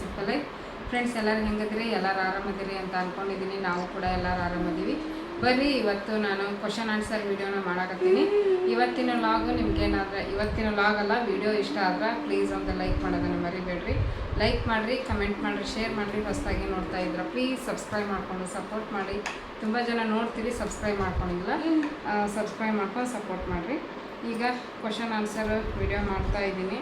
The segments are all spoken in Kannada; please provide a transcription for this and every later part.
ಸಿಂಪಲ್ ಫ್ರೆಂಡ್ಸ್ ಎಲ್ಲರೂ ಹೆಂಗದಿರಿ? ಎಲ್ಲರೂ ಆರಾಮದಿರಿ ಅಂತ ಅಂದ್ಕೊಂಡಿದ್ದೀನಿ ನಾವು ಕೂಡ ಎಲ್ಲರೂ ಆರಾಮದೀವಿ. ಬರ್ರಿ, ಇವತ್ತು ನಾನು ಕ್ವಶನ್ ಆನ್ಸರ್ ವೀಡಿಯೋನ ಮಾಡಾಕತ್ತೀನಿ. ಇವತ್ತಿನ ಲಾಗು ನಿಮ್ಗೇನಾದ್ರೆ, ಇವತ್ತಿನ ಲಾಗ್ ಅಲ್ಲ ವಿಡಿಯೋ ಇಷ್ಟ ಆದ್ರೆ ಪ್ಲೀಸ್ ಒಂದು ಲೈಕ್ ಮಾಡೋದನ್ನು ಮರಿಬೇಡ್ರಿ. ಲೈಕ್ ಮಾಡಿರಿ ಕಮೆಂಟ್ ಮಾಡಿರಿ ಶೇರ್ ಮಾಡಿರಿ. ಹೊಸದಾಗಿ ನೋಡ್ತಾ ಇದ್ರೆ ಪ್ಲೀಸ್ ಸಬ್ಸ್ಕ್ರೈಬ್ ಮಾಡಿಕೊಂಡು ಸಪೋರ್ಟ್ ಮಾಡಿ. ತುಂಬ ಜನ ನೋಡ್ತೀರಿ ಸಬ್ಸ್ಕ್ರೈಬ್ ಮಾಡ್ಕೊಂಡಿಲ್ಲ. ಸಬ್ಸ್ಕ್ರೈಬ್ ಮಾಡ್ಕೊಂಡು ಸಪೋರ್ಟ್ ಮಾಡಿರಿ. ಈಗ ಕ್ವಶನ್ ಆನ್ಸರ್ ವಿಡಿಯೋ ಮಾಡ್ತಾ ಇದ್ದೀನಿ.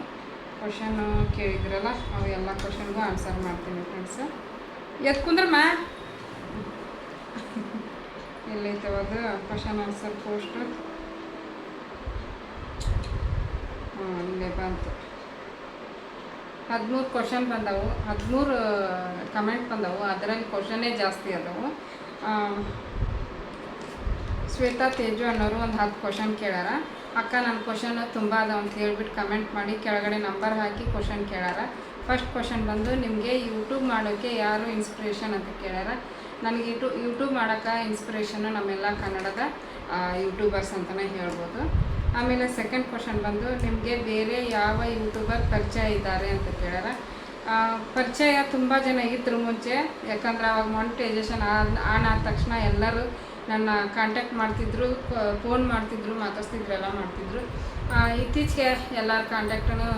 ಕ್ವಶನ್ ಕೇಳಿದ್ರಲ್ಲ, ಅವು ಎಲ್ಲ ಕ್ವಶನ್ಗೂ ಆನ್ಸರ್ ಮಾಡ್ತೀನಿ ಫ್ರೆಂಡ್ಸ್ ಎತ್ ಕುಂದ್ರಮ್ಮ ಎಲ್ಲೈತೆ ಅದು ಕ್ವಶನ್ ಆನ್ಸರ್ ಪೋಸ್ಟ್ ಇಲ್ಲೇ ಬಂತು. ಹದಿಮೂರು ಕ್ವಶನ್ ಬಂದವು ಹದಿಮೂರು ಕಮೆಂಟ್ ಬಂದವು, ಅದರಲ್ಲಿ ಕ್ವಶನ್ನೇ ಜಾಸ್ತಿ ಅದಾವು. ಶ್ವೇತಾ, ತೇಜು ಅನ್ನೋರು ಒಂದು ಹತ್ತು ಕ್ವಶನ್ ಕೇಳ್ಯಾರ. ಅಕ್ಕ ನನ್ನ ಕ್ವಶನ್ ತುಂಬ ಅದಾವ ಅಂತ ಹೇಳ್ಬಿಟ್ಟು ಕಮೆಂಟ್ ಮಾಡಿ ಕೆಳಗಡೆ ನಂಬರ್ ಹಾಕಿ ಕ್ವಶನ್ ಕೇಳಾರ. ಫಸ್ಟ್ ಕ್ವಶನ್ ಬಂದು ನಿಮಗೆ ಯೂಟ್ಯೂಬ್ ಮಾಡೋಕ್ಕೆ ಯಾರು ಇನ್ಸ್ಪಿರೇಷನ್ ಅಂತ ಕೇಳ್ಯಾರ. ನನಗೆ ಯೂಟ್ಯೂ ಯೂಟ್ಯೂಬ್ ಮಾಡೋಕ್ಕೆ ಇನ್ಸ್ಪಿರೇಷನ್ನು ನಮ್ಮೆಲ್ಲ ಕನ್ನಡದ ಯೂಟ್ಯೂಬರ್ಸ್ ಅಂತಲೇ ಹೇಳ್ಬೋದು. ಆಮೇಲೆ ಸೆಕೆಂಡ್ ಕ್ವಶನ್ ಬಂದು ನಿಮಗೆ ಬೇರೆ ಯಾವ ಯೂಟ್ಯೂಬರ್ ಪರಿಚಯ ಇದ್ದಾರೆ ಅಂತ ಕೇಳ್ಯಾರ. ಪರಿಚಯ ತುಂಬ ಜನ ಇದ್ರು ಮುಂಚೆ. ಯಾಕಂದ್ರೆ ಅವಾಗ ಆನ್ ಆನ್ ಆದ ತಕ್ಷಣ ಎಲ್ಲರೂ ನನ್ನ ಕಾಂಟ್ಯಾಕ್ಟ್ ಮಾಡ್ತಿದ್ರು ಫೋನ್ ಮಾಡ್ತಿದ್ರು ಮಾತಾಡ್ತಿದ್ರು ಎಲ್ಲ ಮಾಡ್ತಿದ್ರು ಇತ್ತೀಚೆಗೆ ಎಲ್ಲರ ಕಾಂಟ್ಯಾಕ್ಟೂ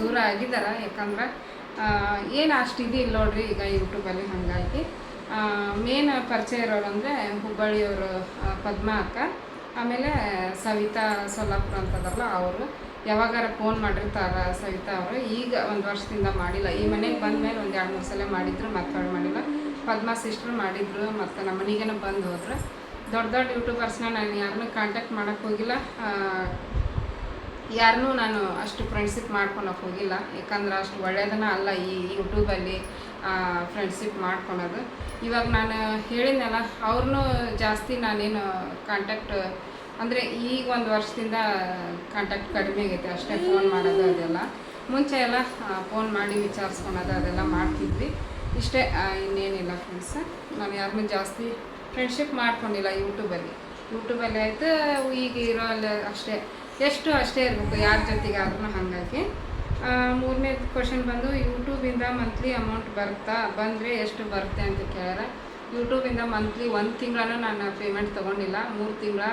ದೂರ ಆಗಿದ್ದಾರೆ ಯಾಕಂದ್ರೆ ಏನು ಅಷ್ಟು ಇದಿಲ್ಲ ನೋಡ್ರಿ ಈಗ ಯೂಟ್ಯೂಬಲ್ಲಿ ಹಾಗಾಗಿ. ಮೇನ್ ಪರಿಚಯ ಇರೋರು ಅಂದರೆ ಹುಬ್ಬಳ್ಳಿಯವರು ಪದ್ಮಾ ಅಕ್ಕ. ಆಮೇಲೆ ಸವಿತಾ ಸೊಲ್ಲಾಪುರ ಅಂತದಲ್ಲ ಅವರು. ಯಾವಾಗಾರ ಫೋನ್ ಮಾಡಿರ್ತಾರ ಸವಿತಾ ಅವರು. ಈಗ ಒಂದು ವರ್ಷದಿಂದ ಮಾಡಿಲ್ಲ. ಈ ಮನೆಗೆ ಬಂದ ಮೇಲೆ ಒಂದು ಎರಡು ಮೂರು ಸಲ ಮಾಡಿದ್ರು ಮತ್ತೆ ಮಾಡಿಲ್ಲ ಪದ್ಮಾ ಸಿಸ್ಟ್ರು ಮಾಡಿದ್ರು ಮತ್ತು ನಮ್ಮ ಮನೆಗೇನೆ ಬಂದು ಹೋದ್ರು. ದೊಡ್ಡ ದೊಡ್ಡ ಯೂಟ್ಯೂಬರ್ಸ್ನ ನಾನು ಯಾರನ್ನೂ ಕಾಂಟ್ಯಾಕ್ಟ್ ಮಾಡೋಕ್ಕೆ ಹೋಗಿಲ್ಲ. ಯಾರನ್ನೂ ನಾನು ಅಷ್ಟು ಫ್ರೆಂಡ್ಶಿಪ್ ಮಾಡ್ಕೊಳಕ್ಕೆ ಹೋಗಿಲ್ಲ. ಯಾಕಂದ್ರೆ ಅಷ್ಟು ಒಳ್ಳೆಯದನ್ನ ಅಲ್ಲ ಈ ಯೂಟ್ಯೂಬಲ್ಲಿ ಫ್ರೆಂಡ್ಶಿಪ್ ಮಾಡ್ಕೊಳೋದು. ಇವಾಗ ನಾನು ಹೇಳಿದ್ನಲ್ಲ, ಅವ್ರನ್ನೂ ಜಾಸ್ತಿ ನಾನೇನು ಕಾಂಟ್ಯಾಕ್ಟ್ ಅಂದರೆ ಈಗ ಒಂದು ವರ್ಷದಿಂದ ಕಾಂಟ್ಯಾಕ್ಟ್ ಕಡಿಮೆ ಆಗೈತೆ. ಅಷ್ಟೇ ಫೋನ್ ಮಾಡೋದು ಅದೆಲ್ಲ. ಮುಂಚೆ ಎಲ್ಲ ಫೋನ್ ಮಾಡಿ ವಿಚಾರಿಸ್ಕೊಳೋದು ಅದೆಲ್ಲ ಮಾಡ್ತಿದ್ವಿ. ಇಷ್ಟೇ ಇನ್ನೇನಿಲ್ಲ ಫ್ರೆಂಡ್ಸ್ ನಾನು ಯಾರನ್ನೂ ಜಾಸ್ತಿ ಫ್ರೆಂಡ್ಶಿಪ್ ಮಾಡ್ಕೊಂಡಿಲ್ಲ ಯೂಟ್ಯೂಬಲ್ಲಿ ಯೂಟ್ಯೂಬಲ್ಲಿ ಆಯಿತು, ಈಗ ಇರೋ ಅಲ್ಲ ಅಷ್ಟೇ. ಎಷ್ಟು ಅಷ್ಟೇ ಇರಬೇಕು, ಯಾರ ಜೊತೆಗೆ ಆದ್ರೂ ಹಾಗಾಗಿ ಮೂರನೇ ಕ್ವಶನ್ ಬಂದು ಯೂಟ್ಯೂಬಿಂದ ಮಂತ್ಲಿ ಅಮೌಂಟ್ ಬರುತ್ತಾ, ಬಂದರೆ ಎಷ್ಟು ಬರುತ್ತೆ ಅಂತ ಕೇಳ್ಯಾರ. ಯೂಟ್ಯೂಬಿಂದ ಮಂತ್ಲಿ ಒಂದು ತಿಂಗಳೂ ನಾನು ಪೇಮೆಂಟ್ ತೊಗೊಂಡಿಲ್ಲ. ಮೂರು ತಿಂಗಳ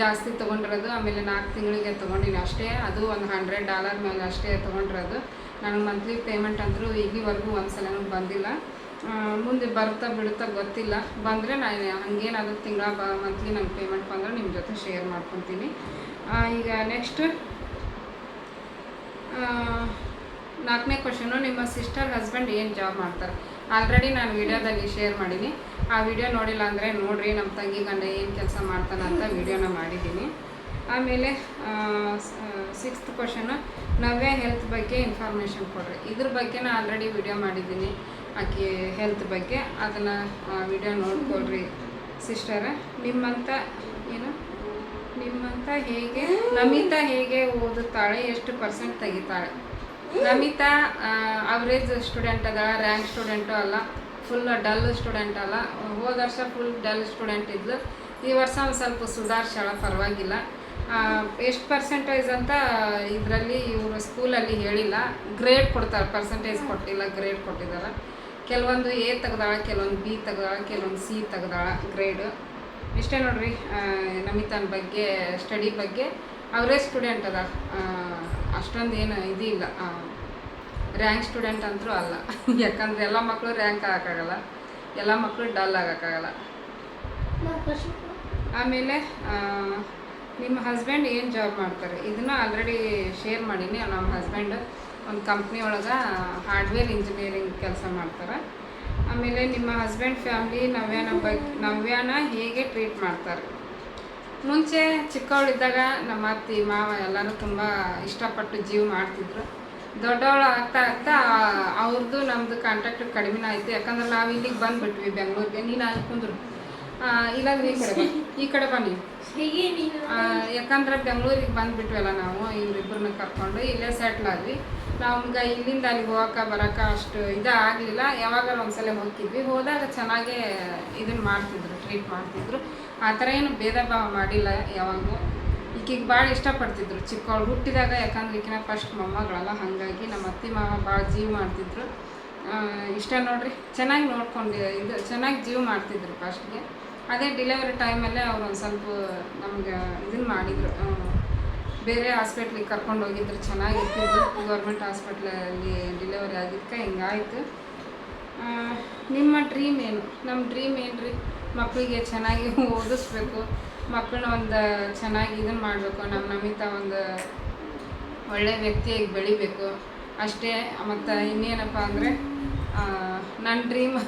ಜಾಸ್ತಿ ತೊಗೊಂಡಿರೋದು, ಆಮೇಲೆ ನಾಲ್ಕು ತಿಂಗಳಿಗೆ ತೊಗೊಂಡಿನಿ ಅಷ್ಟೇ. ಅದು ಒಂದು ಹಂಡ್ರೆಡ್ ಡಾಲರ್ ಮೇಲೆ ಅಷ್ಟೇ ತೊಗೊಂಡಿರೋದು. ನನಗೆ ಮಂತ್ಲಿ ಪೇಮೆಂಟ್ ಅಂದರೂ ಈಗಿವರೆಗೂ ಒಂದು ಸಲನೂ ಬಂದಿಲ್ಲ. ಮುಂದೆ ಬರ್ತಾ ಬಿಡುತ್ತಾ ಗೊತ್ತಿಲ್ಲ. ಬಂದರೆ ನಾನು ಹಂಗೇನಾದರೂ ತಿಂಗಳ ಬ ಮಂತ್ಲಿ ನಂಗೆ ಪೇಮೆಂಟ್ ಬಂದರೆ ನಿಮ್ಮ ಜೊತೆ ಶೇರ್ ಮಾಡ್ಕೊತೀನಿ. ಈಗ ನೆಕ್ಸ್ಟ್ ನಾಲ್ಕನೇ ಕ್ವಶನು ನಿಮ್ಮ ಸಿಸ್ಟರ್ ಹಸ್ಬೆಂಡ್ ಏನು ಜಾಬ್ ಮಾಡ್ತಾರೆ? ಆಲ್ರೆಡಿ ನಾನು ವಿಡಿಯೋದಲ್ಲಿ ಶೇರ್ ಮಾಡೀನಿ. ಆ ವಿಡಿಯೋ ನೋಡಿಲ್ಲ ಅಂದರೆ ನೋಡಿರಿ ನಮ್ಮ ತಂಗಿ ಗಂಡ ಏನು ಕೆಲಸ ಮಾಡ್ತಾನೆ ಅಂತ ವಿಡಿಯೋನ ಮಾಡಿದ್ದೀನಿ ಆಮೇಲೆ ಸಿಕ್ಸ್ತ್ ಕ್ವಶನು ನವ್ಯ ಹೆಲ್ತ್ ಬಗ್ಗೆ ಇನ್ಫಾರ್ಮೇಷನ್ ಕೊಡ್ರಿ. ಇದ್ರ ಬಗ್ಗೆ ನಾನು ಆಲ್ರೆಡಿ ವಿಡಿಯೋ ಮಾಡಿದ್ದೀನಿ ಆಕೆ ಹೆಲ್ತ್ ಬಗ್ಗೆ ಅದನ್ನು ವಿಡಿಯೋ ನೋಡ್ಕೊಳ್ರಿ ಸಿಸ್ಟರ ನಿಮ್ಮಂತ, ಏನು? ನಿಮ್ಮಂತ ಹೇಗೆ, ನಮಿತಾ ಹೇಗೆ ಓದುತ್ತಾಳೆ, ಎಷ್ಟು ಪರ್ಸೆಂಟ್ ತೆಗಿತಾಳೆ? ನಮಿತಾ ಅವರೇಜ್ ಸ್ಟೂಡೆಂಟ್ ಅದ ರ್ಯಾಂಕ್ ಸ್ಟೂಡೆಂಟು ಅಲ್ಲ ಫುಲ್ ಡಲ್ ಸ್ಟೂಡೆಂಟ್ ಅಲ್ಲ. ಹೋದ ವರ್ಷ ಫುಲ್ ಡಲ್ ಸ್ಟೂಡೆಂಟ್ ಇದ್ಲು. ಈ ವರ್ಷ ಒಂದು ಸ್ವಲ್ಪ ಸುಧಾರಿಸಾಳ ಪರವಾಗಿಲ್ಲ. ಎಷ್ಟು ಪರ್ಸೆಂಟೇಜ್ ಅಂತ ಇದರಲ್ಲಿ ಇವರು ಸ್ಕೂಲಲ್ಲಿ ಹೇಳಿಲ್ಲ. ಗ್ರೇಡ್ ಕೊಡ್ತಾರೆ ಪರ್ಸೆಂಟೇಜ್ ಕೊಟ್ಟಿಲ್ಲ ಗ್ರೇಡ್ ಕೊಟ್ಟಿದ್ದಾರೆ. ಕೆಲವೊಂದು ಎ ತೆಗ್ದಾಳ, ಕೆಲವೊಂದು ಬಿ ತೆಗ್ದಾಳ, ಕೆಲವೊಂದು ಸಿ ತೆಗ್ದಾಳ ಗ್ರೇಡ್ ಇಷ್ಟೇ ನೋಡ್ರಿ ನಮಿತಾನ್ ಬಗ್ಗೆ ಸ್ಟಡಿ ಬಗ್ಗೆ. ಅವರೇ ಸ್ಟೂಡೆಂಟ್ ಅದ. ಅಷ್ಟೊಂದು ಏನು ಇದಿಲ್ಲ ರ್ಯಾಂಕ್ ಸ್ಟೂಡೆಂಟ್ ಅಂತರೂ ಅಲ್ಲ. ಯಾಕಂದ್ರೆ ಎಲ್ಲ ಮಕ್ಕಳು ರ್ಯಾಂಕ್ ಆಗೋಕ್ಕಾಗಲ್ಲ ಎಲ್ಲ ಮಕ್ಕಳು ಡಲ್ ಆಗೋಕ್ಕಾಗಲ್ಲ ಆಮೇಲೆ ನಿಮ್ಮ ಹಸ್ಬೆಂಡ್ ಏನು ಜಾಬ್ ಮಾಡ್ತಾರೆ? ಇದನ್ನು ಆಲ್ರೆಡಿ ಶೇರ್ ಮಾಡೀನಿ. ನಮ್ಮ ಹಸ್ಬೆಂಡ್ ಒಂದು ಕಂಪ್ನಿ ಒಳಗೆ ಹಾರ್ಡ್ವೇರ್ ಇಂಜಿನಿಯರಿಂಗ್ ಕೆಲಸ ಮಾಡ್ತಾರೆ. ಆಮೇಲೆ ನಿಮ್ಮ ಹಸ್ಬೆಂಡ್ ಫ್ಯಾಮ್ಲಿ ನವ್ಯಾನ ಬಗ್ಗೆ ನವ್ಯಾನ ಹೇಗೆ ಟ್ರೀಟ್ ಮಾಡ್ತಾರೆ. ಮುಂಚೆ ಚಿಕ್ಕವಳಿದ್ದಾಗ ನಮ್ಮ ಅತ್ತಿ, ಮಾವ ಎಲ್ಲರೂ ತುಂಬ ಇಷ್ಟಪಟ್ಟು ಜೀವ ಮಾಡ್ತಿದ್ರು. ದೊಡ್ಡವಳು ಆಗ್ತಾ ಆಗ್ತಾ ಅವ್ರದ್ದು ನಮ್ಮದು ಕಾಂಟ್ಯಾಕ್ಟ್ ಕಡಿಮೆ ಆಯಿತು. ಯಾಕಂದ್ರೆ ನಾವು ಇಲ್ಲಿಗೆ ಬಂದುಬಿಟ್ವಿ ಬೆಂಗಳೂರಿಗೆ. ನೀನು ಅಲ್ಲಿ ಇಲ್ಲಾಂದ್ರೆ ಈ ಈ ಕಡೆ ಬನ್ನಿ ಯಾಕಂದ್ರೆ ಬೆಂಗಳೂರಿಗೆ ಬಂದುಬಿಟ್ವಲ್ಲ ನಾವು ಇವರಿಬ್ಬರನ್ನ ಕರ್ಕೊಂಡು ಇಲ್ಲೇ ಸೆಟ್ಲ್ ಆದ್ವಿ. ನಮ್ಗೆ ಇಲ್ಲಿಂದ ಅಲ್ಲಿಗೆ ಹೋಗಕ್ಕೆ ಬರೋಕೆ ಅಷ್ಟು ಇದು ಆಗಲಿಲ್ಲ. ಯಾವಾಗ ಒಂದ್ಸಲ ಹೋಗ್ತಿದ್ವಿ. ಹೋದಾಗ ಚೆನ್ನಾಗೇ ಇದನ್ನು ಮಾಡ್ತಿದ್ರು ಟ್ರೀಟ್ ಮಾಡ್ತಿದ್ರು. ಆ ಥರ ಏನು ಭೇದ ಭಾವ ಮಾಡಿಲ್ಲ ಯಾವಾಗೂ ಈಕಿಗೆ ಭಾಳ ಇಷ್ಟಪಡ್ತಿದ್ರು. ಚಿಕ್ಕವಳು ಹುಟ್ಟಿದಾಗ ಯಾಕಂದ್ರೆ ಈಕಿನ ಫಸ್ಟ್ ಮೊಮ್ಮಗಳಲ್ಲ, ಹಾಗಾಗಿ ನಮ್ಮ ಅತ್ತಿ ಮಾವ ಭಾಳ ಜೀವ ಮಾಡ್ತಿದ್ರು. ಇಷ್ಟ ನೋಡ್ರಿ. ಚೆನ್ನಾಗಿ ನೋಡ್ಕೊಂಡು, ಇದು ಚೆನ್ನಾಗಿ ಜೀವ ಮಾಡ್ತಿದ್ರು ಫಸ್ಟ್ಗೆ ಅದೇ ಡಿಲೆವರಿ ಟೈಮಲ್ಲೇ ಅವ್ರು ಒಂದು ಸ್ವಲ್ಪ ನಮ್ಗೆ ಇದನ್ನು ಮಾಡಿದರು. ಬೇರೆ ಹಾಸ್ಪಿಟ್ಲಿಗೆ ಕರ್ಕೊಂಡು ಹೋಗಿದ್ರು ಚೆನ್ನಾಗಿತ್ತು ಗೌರ್ಮೆಂಟ್ ಹಾಸ್ಪಿಟ್ಲಲ್ಲಿ ಡಿಲೆವರಿ ಆಗಿದ್ದಕ್ಕೆ ಹಿಂಗಾಯಿತು. ನಿಮ್ಮ ಡ್ರೀಮ್ ಏನು? ನಮ್ಮ ಡ್ರೀಮ್ ಏನು ರೀ ಮಕ್ಕಳಿಗೆ ಚೆನ್ನಾಗಿ ಓದಿಸ್ಬೇಕು, ಮಕ್ಕಳನ್ನ ಒಂದು ಚೆನ್ನಾಗಿ ಇದನ್ನು ಮಾಡಬೇಕು ನಮ್ಮ ನಮಿತ ಒಂದು ಒಳ್ಳೆ ವ್ಯಕ್ತಿಯಾಗಿ ಬೆಳಿಬೇಕು. ಅಷ್ಟೇ, ಮತ್ತು ಇನ್ನೇನಪ್ಪ ಅಂದರೆ ನನ್ನ ಡ್ರೀಮ್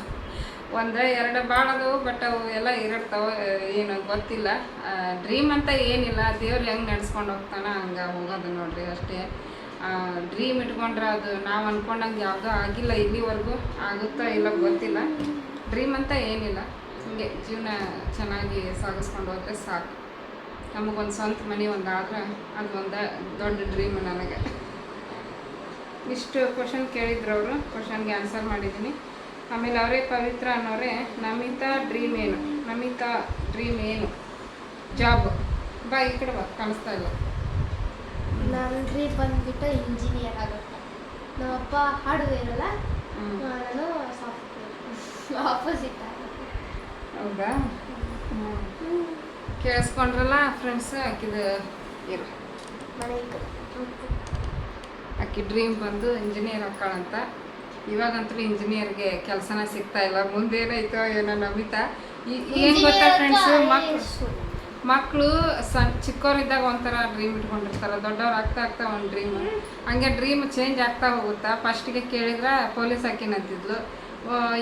ಒಂದು ಎರಡು ಭಾಳ ಅದಾವು ಬಟ್ ಅವು ಎಲ್ಲ ಇರಡ್ತಾವೆ, ಏನು ಗೊತ್ತಿಲ್ಲ. ಡ್ರೀಮ್ ಅಂತ ಏನಿಲ್ಲ, ದೇವ್ರು ಹೆಂಗೆ ನಡ್ಸ್ಕೊಂಡು ಹೋಗ್ತಾನ ಹಂಗೆ ಹೋಗೋದು ನೋಡ್ರಿ ಅಷ್ಟೇ. ಡ್ರೀಮ್ ಇಟ್ಕೊಂಡ್ರೆ ಅದು ನಾವು ಅಂದ್ಕೊಂಡಂಗೆ ಯಾವುದೂ ಆಗಿಲ್ಲ ಇಲ್ಲಿವರೆಗೂ, ಆಗುತ್ತಾ ಇಲ್ಲ ಗೊತ್ತಿಲ್ಲ. ಡ್ರೀಮ್ ಅಂತ ಏನಿಲ್ಲ, ಹಿಂಗೆ ಜೀವನ ಚೆನ್ನಾಗಿ ಸಾಗಿಸ್ಕೊಂಡು ಹೋದ್ರೆ ಸಾಕು. ನಮಗೊಂದು ಸ್ವಂತ ಮನೆ ಒಂದು ಆದ್ರೆ ಅದು ಒಂದು ದೊಡ್ಡ ಡ್ರೀಮ್ ನನಗೆ. ಇಷ್ಟು ಕ್ವಶನ್ ಕೇಳಿದ್ರು ಅವರು ಕ್ವಶನ್ಗೆ ಆನ್ಸರ್ ಮಾಡಿದ್ದೀನಿ ಆಮೇಲೆ ಅವರೇ ಪವಿತ್ರ ಅನ್ನೋರೇ ನಮಿತಾ ಡ್ರೀಮ್ ಏನು? ನಮಿತಾ ಡ್ರೀಮ್ ಏನು? ಜಾಬ್. ಬಾ ಈ ಕಡೆ ಬಾ ಕಾಣಿಸ್ತಾ ಇಲ್ಲ. ನನ್ನ ಡ್ರೀಮ್ ಬಂದ್ಬಿಟ್ಟು ಇಂಜಿನಿಯರ್ ಆಗುತ್ತೆ. ನಮ್ಮಪ್ಪ ಅಪ್ಪ ಹ್ಮ್. ನಾನು ಸಾಫ್ಟ್ವೇರ್. ಆಪೋಸಿಟ್ ಹೌದಾ? ಕೇಳಿಸ್ಕೊಂಡ್ರಲ್ಲ ಫ್ರೆಂಡ್ಸ್ ಆಕಿದು ಇರು. ಮನೆ ಆಕಿ ಡ್ರೀಮ್ ಬಂದು ಇಂಜಿನಿಯರ್ ಹಾಕಾಳಂತ ಇವಾಗಂತೂ ಇಂಜಿನಿಯರ್ಗೆ ಕೆಲಸನ ಸಿಗ್ತಾ ಇಲ್ಲ. ಮುಂದೇನಾಯ್ತೋ ಏನೋ ನಮಿತಾ. ಏನು ಗೊತ್ತಾ ಫ್ರೆಂಡ್ಸ್ ಮಕ್ಳು ಮಕ್ಕಳು ಸಣ್ಣ ಚಿಕ್ಕವರಿದ್ದಾಗ ಒಂಥರ ಡ್ರೀಮ್ ಇಟ್ಕೊಂಡಿರ್ತಾರೆ. ದೊಡ್ಡವ್ರು ಆಗ್ತಾ ಆಗ್ತಾ ಒಂದು ಡ್ರೀಮ್ ಹಂಗೆ ಡ್ರೀಮ್ ಚೇಂಜ್ ಆಗ್ತಾ ಹೋಗುತ್ತಾ? ಫಸ್ಟಿಗೆ ಕೇಳಿದ್ರೆ ಪೊಲೀಸ್ ಹಾಕಿನಂತಿದ್ಲು.